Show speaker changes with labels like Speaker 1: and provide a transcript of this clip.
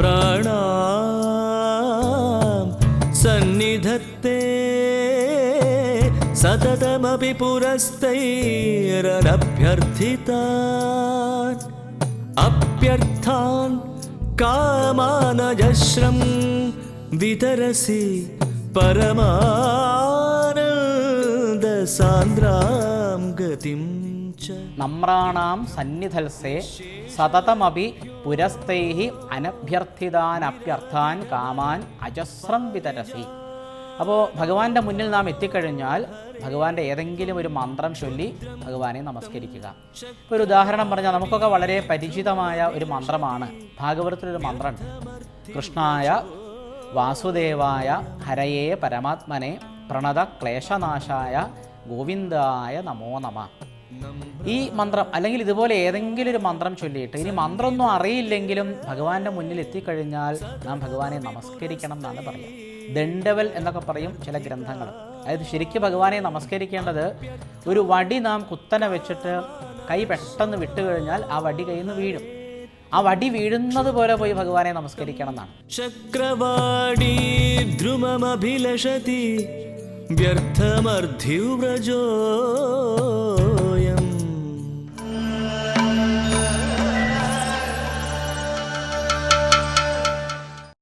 Speaker 1: ्राणा सन्निधत्ते सततमपि पुरस्तैरदभ्यर्थिता अप्यर्थान् कामानजश्रं वितरसि परमानन्दसान्द्रां गतिम्
Speaker 2: നമ്രാണാം സന്നിധൽസേ സതതമപി പുരസ്തൈഹി അനഭ്യർത്ഥിതാനഭ്യർത്ഥാൻ കാമാൻ അജസ്രം വിതരസി. അപ്പോൾ ഭഗവാന്റെ മുന്നിൽ നാം എത്തിക്കഴിഞ്ഞാൽ ഭഗവാന്റെ ഏതെങ്കിലും ഒരു മന്ത്രം ചൊല്ലി ഭഗവാനെ നമസ്കരിക്കുക. ഇപ്പോൾ ഒരു ഉദാഹരണം പറഞ്ഞാൽ നമുക്കൊക്കെ വളരെ പരിചിതമായ ഒരു മന്ത്രമാണ്. ഭാഗവതത്തിലൊരു മന്ത്രമുണ്ട് കൃഷ്ണായ വാസുദേവായ ഹരയേ പരമാത്മനെ പ്രണത ക്ലേശനാശായ ഗോവിന്ദായ നമോ നമ. ഈ മന്ത്രം അല്ലെങ്കിൽ ഇതുപോലെ ഏതെങ്കിലും ഒരു മന്ത്രം ചൊല്ലിയിട്ട് ഇനി മന്ത്രമൊന്നും അറിയില്ലെങ്കിലും ഭഗവാന്റെ മുന്നിൽ എത്തിക്കഴിഞ്ഞാൽ നാം ഭഗവാനെ നമസ്കരിക്കണം എന്നാണ് പറയുക. ദണ്ഡവൽ എന്നൊക്കെ പറയും ചില ഗ്രന്ഥങ്ങൾ. അതായത് ശരിക്കും ഭഗവാനെ നമസ്കരിക്കേണ്ടത് ഒരു വടി നാം കുത്തനെ വെച്ചിട്ട് കൈ പെട്ടെന്ന് വിട്ടുകഴിഞ്ഞാൽ ആ വടി കയ്യിൽ നിന്ന് വീഴും. ആ വടി വീഴുന്നത് പോലെ പോയി ഭഗവാനെ നമസ്കരിക്കണം എന്നാണ്.
Speaker 1: ചക്രവാടി ധ്രുമമഭിലഷതി വ്യർത്ഥമർധ്യുവ്രജോ